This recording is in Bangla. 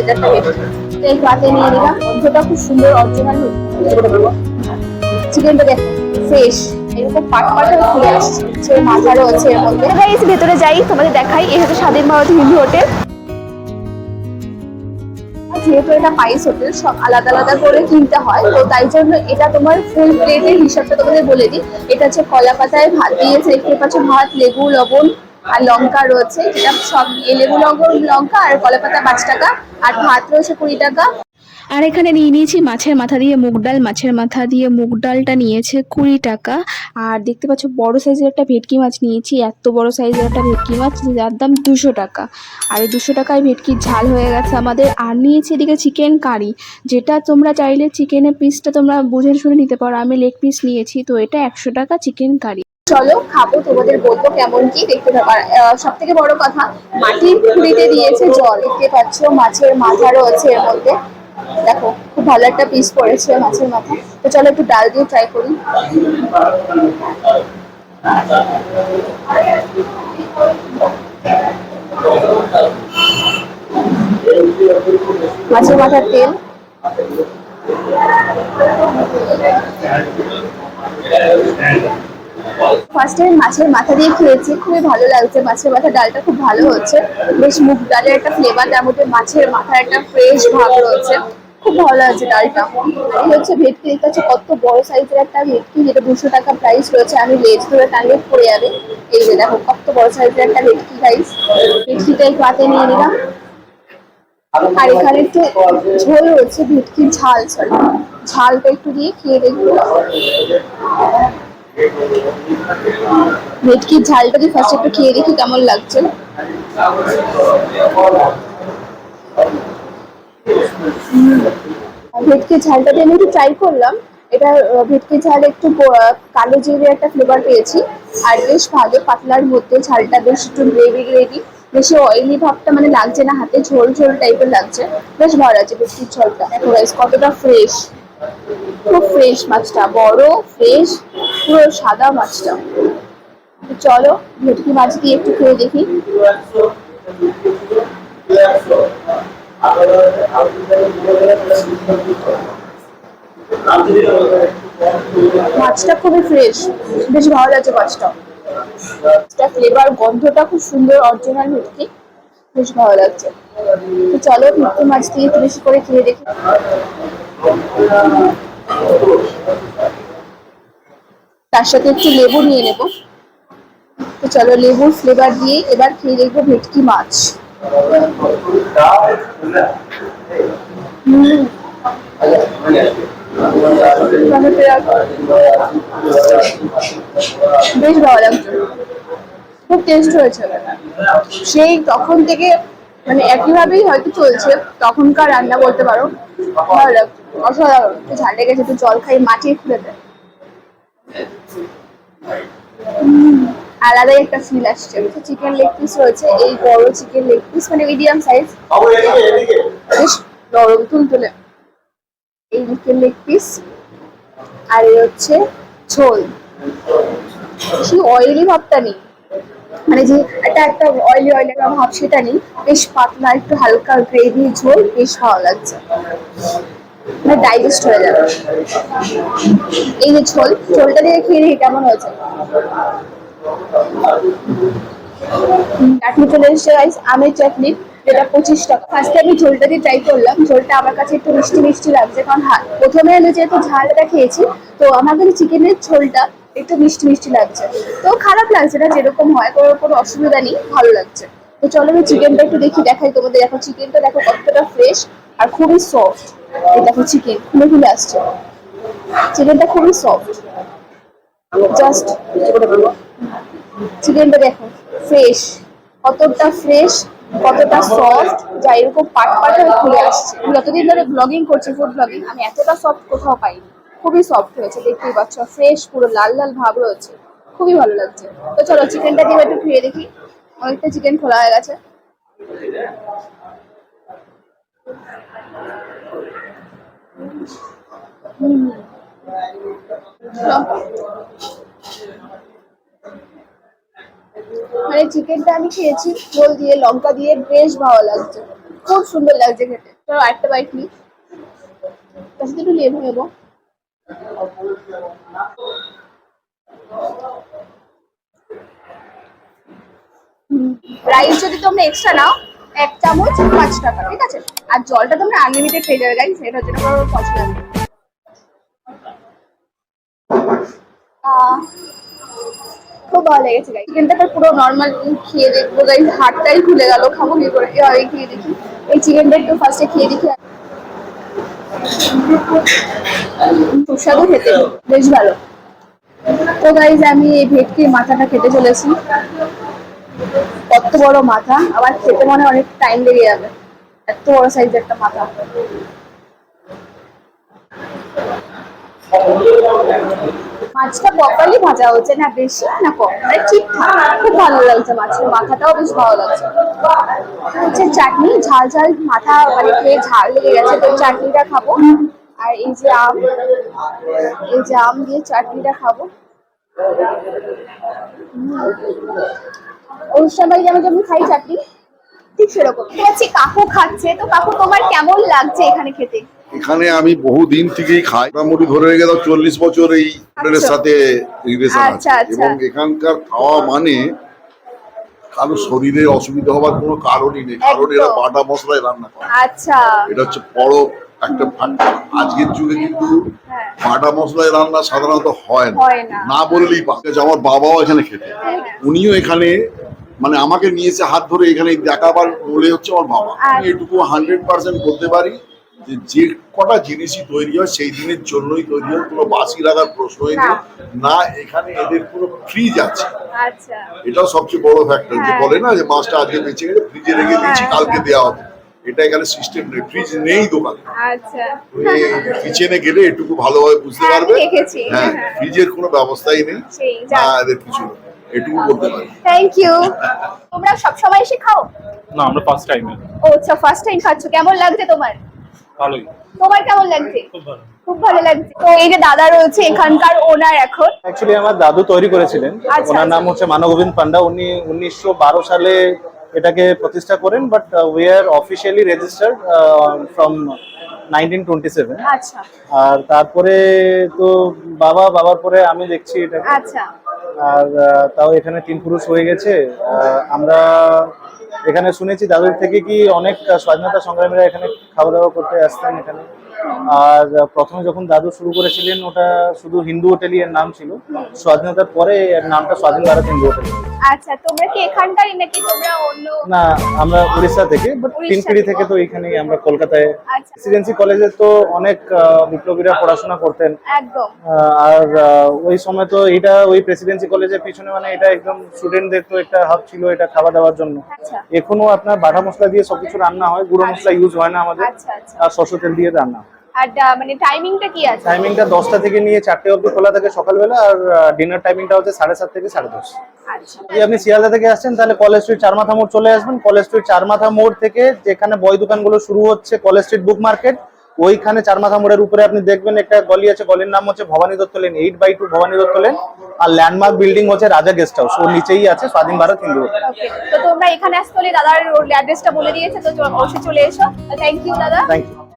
একটা তো এই পাতে নিয়ে নিলাম। গন্ধটা খুব সুন্দর অরিজিনাল চিকেনটা দেখো। ফ্রেশ এরকম পাট পাট খুলে আসছে। সে মাথারও আছে এর মধ্যে। গাইস ভেতরে যাই তোমাদের দেখাই। এই হচ্ছে স্বাধীন ভারতী হিন্দু হোটেল। যেহেতু এটা পাইস হোটেল সব আলাদা আলাদা করে কিনতে হয়। তো তাই জন্য এটা তোমার ফুল প্লেটের হিসাবটা তোমাদের বলে দিই। এটা হচ্ছে কলা পাতায় ভাত। দিয়েছে দেখতে পাচ্ছ ভাত লেবু লবণ। আর লঙ্কা রয়েছে, যেটা সব লেবু লঙ্কা লঙ্কা আর কলা পাতা পাঁচ টাকা, আর ভাত রয়েছে কুড়ি টাকা। আর এখানে নিয়ে নিয়েছি মাছের মাথা দিয়ে মুগ ডাল, মাছের মাথা দিয়ে মুগ ডালটা নিয়েছে কুড়ি টাকা। আর দেখতে পাচ্ছ, বড় সাইজের একটা ভেটকি মাছ নিয়েছি, এত বড় সাইজের একটা ভেটকি মাছ, যার দাম দুশো টাকা। আর এই দুশো টাকায় ভেটকির ঝাল হয়ে গেছে আমাদের। আর নিয়েছি এদিকে চিকেন কারি, যেটা তোমরা চাইলে চিকেনের পিসটা তোমরা বুঝে শুনে নিতে পারো। আমি লেগ পিস নিয়েছি, তো এটা একশো টাকা চিকেন কারি। চলো খাব, তোমাদের বলব কেমন কি দেখতে থাকো সব থেকে বড় কথা মাটির খুঁড়িতে দিয়েছে জল। দেখতে পাচ্ছ, মাছের মাথারও আছে এর মধ্যে। দেখো, খুব ভালো একটা পিস পড়েছে মাছের মাথা। তো চলো একটু ডাল দিয়ে ট্রাই করি। মাছের মাথার তেল। ফার্স্টে মাছের মাথা দিয়ে খেয়েছি, খুবই ভালো লাগছে। মাছের মাথা ডালটা খুব ভালো হচ্ছে। বেশ মুগ ডালের একটা ফ্লেভার তার মধ্যে মাছের মাথার একটা ফ্রেশ ভাব রয়েছে। খুব ভালো লাগছে ডালটা। হচ্ছে ভেটকি, দেখতে হচ্ছে কত বড় সাইজের একটা ভেটকি, যেটা দুশো টাকা প্রাইস রয়েছে। আমি লেজ ধরে টানলে পড়ে যাবে এই যে দেখো, কত বড় সাইজের একটা ভেটকি প্রাইস ভেটকিটা একটু হাতে নিয়ে নিলাম। আর এখানে একটু ঝোল রয়েছে, ভেটকির ঝাল সরি ঝালটা একটু দিয়ে খেয়ে দেখব। ভেটকির ঝালটা দিয়ে ফার্স্ট একটু খেয়ে দেখি কেমন লাগছে। ভেটকির ঝালটা দিয়ে আমি একটু ট্রাই করলাম। এটা আহ, ভেটকির ঝাল একটু কালো জিরে একটা ফ্লেভার পেয়েছি। আর বেশ ভালো পাতলার মধ্যে ঝালটা বেশ একটু গ্রেভি গ্রেভি বেশি অয়েলি ভাবটা মানে লাগছে না হাতে ঝোল ঝোল টাইপের লাগছে। বেশ ভালো আছে ভেটকির ঝোলটা। কতটা ফ্রেশ খুব ফ্রেশ মাছটা, বড় ফ্রেশ পুরো সাদা মাছটা। চলো ভেটকি মাছ দিয়ে একটু খেয়ে দেখি। মাছটা খুবই ফ্রেশ বেশ ভালো লাগছে মাছটা। ফ্লেভার গন্ধটা খুব সুন্দর অরিজিনাল ভেটকি বেশ ভালো লাগছে। তো চলো ভেটকি মাছ দিয়ে একটু বেশি করে খেয়ে দেখি। তার সাথে একটু লেবু নিয়ে নেব। তো চলো লেবুর ফ্লেভার দিয়ে এবার খেয়ে দেখব ভেটকি মাছ। বেশ ভালো লাগছে। খুব টেস্ট হয়েছে সেই তখন থেকে মানে একইভাবেই হয়তো চলছে। তখনকার রান্না বলতে পারো, ভালো লাগছে। অসাধারণ একটু ঝাল লেগেছে একটু জল খাই মাটিয়ে খুলে দেয়। আলাদাই একটা ফিল আসছে। চিকেন লেগ পিস রয়েছে এই বড় চিকেন লেগ পিস মানে মিডিয়াম সাইজ বেশ নরম তুলতুলে। এই চিকেন লেগ পিস আর এই হচ্ছে ঝোল। বেশি অয়েলি ভাবটা নেই। মানে যে একটা একটা অয়েলি অয়েলি ভাব সেটা নেই। বেশ পাতলা একটু হালকা গ্রেভি ঝোল বেশ ভালো লাগছে। মানে ডাইজেস্ট হয়ে যাবে। এই যে ঝোল ঝোলটা দিয়ে খেয়ে কেমন হয়েছে। চাটনি চলে এসেছে guys, আমের চাটনি যেটা পঁচিশ টাকা। ফার্স্টে আমি ঝোলটা দিয়ে ট্রাই করলাম ঝোলটা আমার কাছে একটু মিষ্টি মিষ্টি লাগছে কারণ হা- প্রথমে আমি যেহেতু ঝালটা খেয়েছি তো আমার কাছে চিকেনের ঝোলটা একটু মিষ্টি মিষ্টি লাগছে। তো খারাপ লাগছে না যেরকম হয় কোনো কোনো অসুবিধা নেই ভালো লাগছে। তো চলো আমি চিকেনটা একটু দেখি দেখাই তোমাদের। দেখো চিকেনটা দেখো কতটা ফ্রেশ আর খুবই সফট এই দেখো চিকেন খুলে খুলে আসছে। চিকেনটা খুবই সফট জাস্ট চিকেনটা দেখো ফ্রেশ কতটা ফ্রেশ কতটা সফট যা এরকম পাট পাট হয়ে খুলে আসছে। যতদিন ধরে ব্লগিং করছি ফুড ব্লগিং আমি এতটা সফট কোথাও পাইনি। খুবই সফট হয়েছে, দেখতেই পাচ্ছ। ফ্রেশ পুরো লাল লাল ভাব রয়েছে। খুবই ভালো লাগছে। তো চলো, চিকেনটা দিয়ে একটু খেয়ে দেখি। অনেকটা চিকেন খোলা হয়ে গেছে। মানে চিকেনটা আমি খেয়েছি, ঝোল দিয়ে, লঙ্কা দিয়ে, বেশ ভালো লাগছে। খুব সুন্দর লাগছে খেতে। চলো আরেকটা বাইট নিই। তার সাথে একটু লেবু নেব। রাইস যদি তোমরা এক্সট্রা নাও, এক চামচ পাঁচ টাকা, ঠিক আছে? আর জলটা তোমরা আনলিমিটেড পেয়ে যাবে গাইস এটা হচ্ছে তোমার পছন্দ খুব ভালো লেগেছে গাইস চিকেনটা তো পুরো নর্মাল খেয়ে দেখব গাইস হাতটাই খুলে গেল, খাব কি করে? এই খেয়ে দেখি। এই চিকেনটা একটু ফার্স্টে খেয়ে দেখি। সুস্বাদু খেতে, বেশ ভালো। তো গাইজ আমি এই ভেটকির মাথাটা খেতে চলেছি। কত বড় মাথা আবার খেতে মনে অনেক টাইম লেগে যাবে। এত বড় সাইজের একটা মাথা। মাছটা প্রপারলি ভাজা হচ্ছে না, বেশি না কম মানে ঠিকঠাক। খুব ভালো লাগছে মাছের মাথাটাও বেশ ভালো লাগছে। হচ্ছে চাটনি, ঝাল ঝাল মাথা মানে খেয়ে ঝাল লেগে গেছে, তো চাটনিটা খাব। আর এই যে আম, এই যে আম দিয়ে চাটনিটা খাব। অনুষ্ঠান বাড়ি যেমন যেমন খাই চাটনি ঠিক সেরকম। ঠিক কাকু খাচ্ছে। তো কাকু তোমার কেমন লাগছে এখানে খেতে? এখানে আমি বহুদিন থেকেই খাই। মোটামুটি ধরে রেখে দাও চল্লিশ বছর এই হোটেলের আচ্ছা। সাথে রিলেশন আছে। আচ্ছা, আচ্ছা। এবং এখানকার খাওয়া মানে কারও শরীরে অসুবিধা হওয়ার কোনো কারণই নেই। কারণ এরা বাটা মশলায় রান্না করে। আচ্ছা। এটা হচ্ছে বড় একটা। আজকের যুগে কিন্তু হ্যাঁ। বাটা মশলায় রান্না সাধারণত হয় না। হয় না। বললেই পাক আমার বাবাও এখানে খেতে। হ্যাঁ। উনিও এখানে মানে আমাকে নিয়েছে হাত ধরে এখানে দেখাবার বলে হচ্ছে আমার বাবা। আমি আচ্ছা। এটুকু হান্ড্রেড পার্সেন্ট বলতে পারি যে যে কটা জিনিসই তৈরি হয় সেই দিনের জন্যই তৈরি হয়। কোনো বাসি লাগার প্রশ্নই নেই না। এখানে এদের কোনো ফ্রিজ আছে। আচ্ছা। এটাও সবচেয়ে বড় ফ্যাক্টর যে হ্যাঁ। বলে না যে মাছটা আজকে বেঁচে গেলে ফ্রিজে রেখে দিচ্ছি হ্যাঁ, কালকে হ্যাঁ। দেওয়া হবে। এটা এখানে সিস্টেম নেই। ফ্রিজ নেই দোকানে। আচ্ছা। কিচেনে গেলে এটুকু ভালোভাবে বুঝতে হ্যাঁ, পারবে। হ্যাঁ। ফ্রিজের কোনো ব্যবস্থাই নেই। না এদের কিছু নেই। এটুকু বলতে পারি থ্যাংক ইউ তোমরা সব সময় এসে খাও? না আমরা ফার্স্ট টাইমে ও আচ্ছা ফার্স্ট টাইম খাচ্ছ। কেমন লাগছে তোমার? ভালোই। তোমার কেমন লাগছে? খুব ভালো। খুব ভালো লাগছে। তো এই যে দাদা রয়েছে এখানকার ওনার এখন। অ্যাকচুয়ালি আমার দাদু তৈরি করেছিলেন। আচ্ছা, ওনার নাম আচ্ছা। হচ্ছে মানগোবিন্দ পান্ডা। উনি উনিশশো বারো সালে এটাকে প্রতিষ্ঠা করেন but we are officially registered from nineteen twenty seven আচ্ছা। আর তারপরে তো বাবা বাবার পরে আমি দেখছি এটাকে। আচ্ছা। আর তাও এখানে তিন পুরুষ হয়ে গেছে। আমরা এখানে শুনেছি দাদুর থেকে কি অনেক স্বাধীনতা সংগ্রামীরা এখানে খাওয়া দাওয়া করতে আসতেন এখানে? আর প্রথমে যখন দাদু শুরু করেছিলেন ওটা শুধু হিন্দু হোটেলই এর নাম ছিল। স্বাধীনতার পরে এর নামটা স্বাধীন ভারত হিন্দু হোটেল। আচ্ছা তোমরা কি এখানকারই নাকি তোমরা অন্য না আমরা উড়িষ্যা থেকে বাট তিনপিড়ি থেকে। তো এখানেই আমরা কলকাতায় আচ্ছা। প্রেসিডেন্সি কলেজে তো অনেক বিপ্লবীরা পড়াশোনা করতেন। একদম। আর ওই সময় তো এটা ওই প্রেসিডেন্সি কলেজের পিছনে মানে এটা একদম স্টুডেন্টদের তো একটা হাব ছিল এটা খাওয়া দাওয়ার জন্য। আচ্ছা। এখনও আপনার বাটা মশলা দিয়ে সবকিছু রান্না হয় গুঁড়ো মশলা ইউজ হয় না আমাদের। আচ্ছা আচ্ছা। আর সরষে তেল দিয়ে রান্না। আর মানে টাইমিংটা কি আছে? টাইমিংটা দশটা থেকে নিয়ে চারটে অবধি খোলা থাকে সকালবেলা আর ডিনার টাইমিংটা হচ্ছে সাড়ে সাত থেকে আচ্ছা। যদি আপনি শিয়ালদা থেকে আসছেন তাহলে কলেজ স্ট্রিট চারমাথা মোড় চলে আসবেন। কলেজ স্ট্রিট চারমাথা মোড় থেকে যেখানে বই দোকানগুলো শুরু হচ্ছে কলেজ স্ট্রিট বুক মার্কেট ওইখানে চারমাথা মোড়ের উপরে আপনি দেখবেন একটা গলি আছে গলির নাম হচ্ছে Bhabani Dutta lane eight by two Bhabani Dutta lane R landmark building হচ্ছে রাজা গেস্ট হাউস ওর নিচেই আছে স্বাধীন ভারত হিন্দু তো তোমরা এখানে আসতে হলে দাদার অ্যাড্রেসটা বলে দিয়েছে তো অবশ্যই চলে এসো। থ্যাংক ইউ দাদা। Thank you